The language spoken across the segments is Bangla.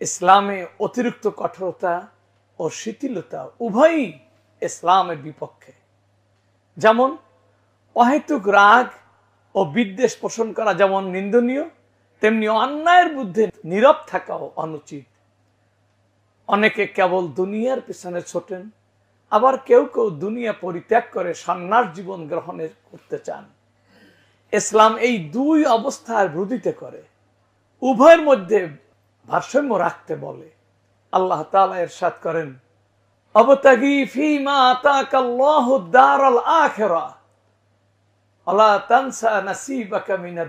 ইসলামে অতিরিক্ত কঠোরতা ও শিথিলতা উভয়ই ইসলামের বিপক্ষে। যেমন, অহেতুক রাগ ও বিদ্বেষ পোষণ করা যেমন নিন্দনীয়, তেমনি অন্যায়ের বিরুদ্ধে নীরব থাকাও অনুচিত। অনেকে কেবল দুনিয়ার পিছনে ছোটেন, আবার কেউ কেউ দুনিয়া পরিত্যাগ করে সন্ন্যাস জীবন গ্রহণের করতে চান। ইসলাম এই দুই অবস্থার বিরোধিতা করে। উভয়ের মধ্যে ভারসাম্য রাখতে বলে। আল্লাহ তাআলা এরশাদ করেন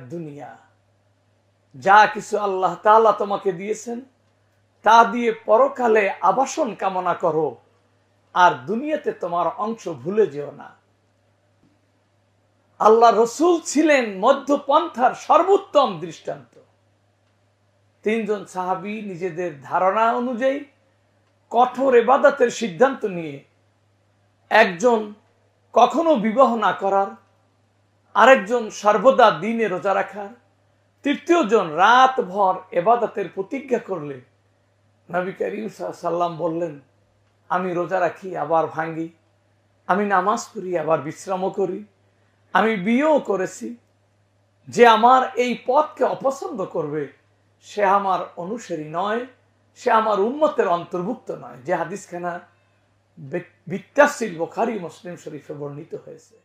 দুনিয়া। যা কিছু আল্লাহ তাআলা তোমাকে দিয়েছেন, তা দিয়ে পরকালে আবাসন কামনা করো, আর দুনিয়াতে তোমার অংশ ভুলে যেও না। আল্লাহ রসুল ছিলেন মধ্যপন্থার সর্বোত্তম দৃষ্টান্ত। তিনজন সাহাবি নিজেদের ধারণা অনুযায়ী কঠোর এবাদাতের সিদ্ধান্ত নিয়ে একজন কখনো বিবাহ না করার, আরেকজন সর্বদা দিনে রোজা রাখার তৃতীয় জন রাত ভর এবাদতের প্রতিজ্ঞা করলে নবী করিম সাল্লাম বললেন, আমি রোজা রাখি, আবার ভাঙ্গি। আমি নামাজ পড়ি, আবার বিশ্রামও করি। আমি বিয়েও করেছি। যে আমার এই পথকে অপছন্দ করবে সে আমার অনুসারী নয়, সে আমার উন্মতের অন্তর্ভুক্ত নয়। যে হাদিসখানা বিত্তাসিল বোখারি মুসলিম শরীফে বর্ণিত হয়েছে।